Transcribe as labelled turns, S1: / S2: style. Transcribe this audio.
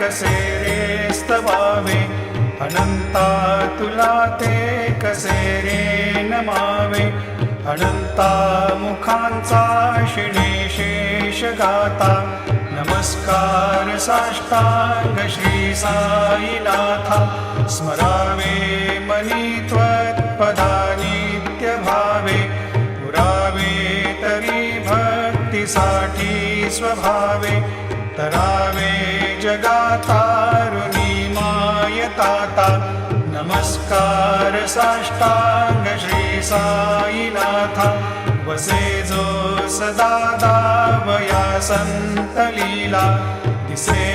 S1: कसे रे स्तवावे अनंता तुला ते कसे रे नमावे? अनंता मुखांचा शिणे शेष गाता। नमस्कार साष्टांग श्री साईनाथा. स्मरावे मनी त्वत्पदा पुरावे तरी भक्तीसाठी स्वभावे. तरावे जगातारुणी मायताता नमस्कार साष्टांग श्री साईनाथा. वसे जो सदा दावया संत लीला दिसे अज्ञ लोक